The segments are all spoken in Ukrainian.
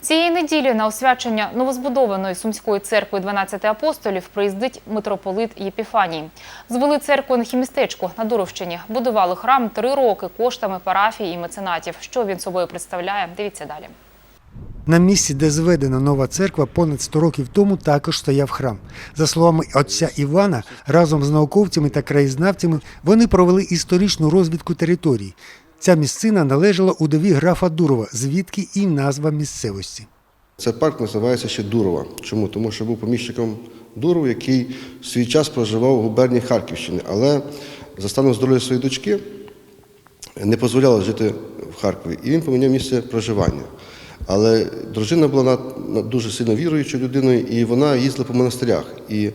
Цієї неділі на освячення новозбудованої сумської церкви 12 апостолів приїздить митрополит Єпіфаній. Звели церкву на хімістечку на Дуровщині. Будували храм три роки коштами парафії і меценатів. Що він собою представляє? Дивіться далі. На місці, де зведена нова церква, понад 100 років тому також стояв храм. За словами отця Івана, разом з науковцями та краєзнавцями вони провели історичну розвідку території. Ця місцина належала удові графа Дурова, звідки і назва місцевості. Цей парк називається ще Дурова. Чому? Тому що був поміщиком Дуров, який в свій час проживав у губернії Харківщини, але за станом здоров'я своєї дочки не дозволяло жити в Харкові, і він поміняв місце проживання. Але дружина була дуже сильно віруючою людиною, і вона їздила по монастирях. І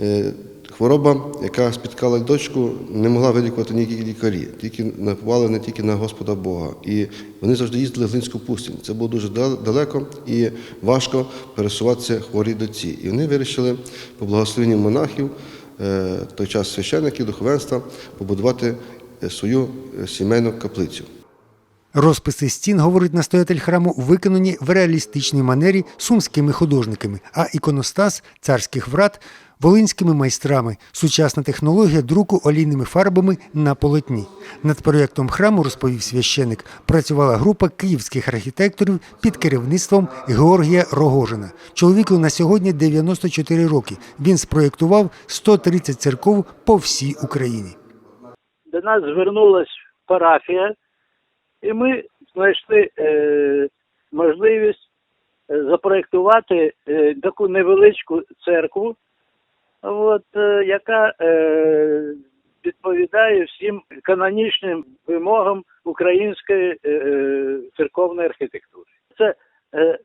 е, хвороба, яка спіткала дочку, не могла вилікувати ніякі лікарі, тільки напували не тільки на Господа Бога. І вони завжди їздили в Глинську пустиню. Це було дуже далеко і важко пересуватися хворій доці. І вони вирішили по благословенню монахів, е, той час священників, духовенства, побудувати е, свою е, сімейну каплицю. Розписи стін, говорить настоятель храму, виконані в реалістичній манері сумськими художниками, а іконостас царських врат волинськими майстрами, сучасна технологія друку олійними фарбами на полотні. Над проєктом храму, розповів священик, працювала група київських архітекторів під керівництвом Георгія Рогожина. Чоловіку на сьогодні 94 роки. Він спроєктував 130 церков по всій Україні. до нас звернулась парафія, і ми знайшли е, можливість е, запроектувати е, таку невеличку церкву, от, е, яка е, відповідає всім канонічним вимогам української е, е, церковної архітектури. Це е,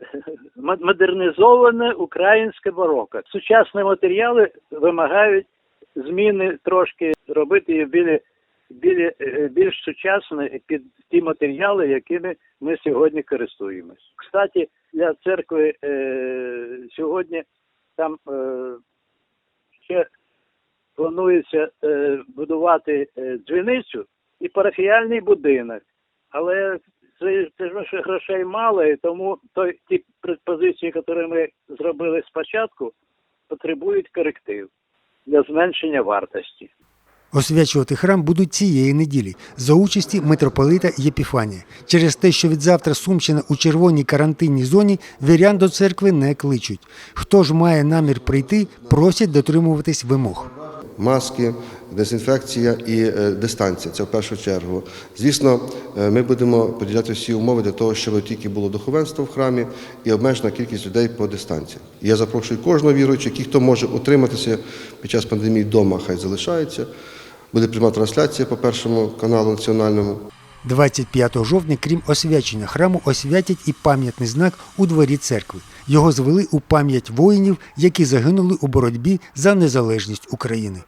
модернізоване українське бароко. Сучасні матеріали вимагають зміни трошки робити її е, більш сучасні під ті матеріали, якими ми сьогодні користуємось. Кстати, для церкви е, сьогодні там е, ще планується е, будувати е, дзвіницю і парафіальний будинок. Але це, це ж грошей мало, і тому той, ті пропозиції, які ми зробили спочатку, потребують коректив для зменшення вартості. Освячувати храм будуть цієї неділі за участі митрополита Єпіфанія. Через те, що від завтра Сумщина у червоній карантинній зоні, вірян до церкви не кличуть. Хто ж має намір прийти, просять дотримуватись вимог. маски, дезінфекція і е, дистанція. Це в першу чергу. Звісно, е, ми будемо поділяти всі умови для того, щоб тільки було духовенство в храмі і обмежена кількість людей по дистанції. Я запрошую кожного віруючого, який хто може утриматися під час пандемії вдома, хай залишається. Буде пряма трансляція по першому каналу національному. 25 жовтня, крім освячення храму, освятять і пам'ятний знак у дворі церкви. Його звели у пам'ять воїнів, які загинули у боротьбі за незалежність України.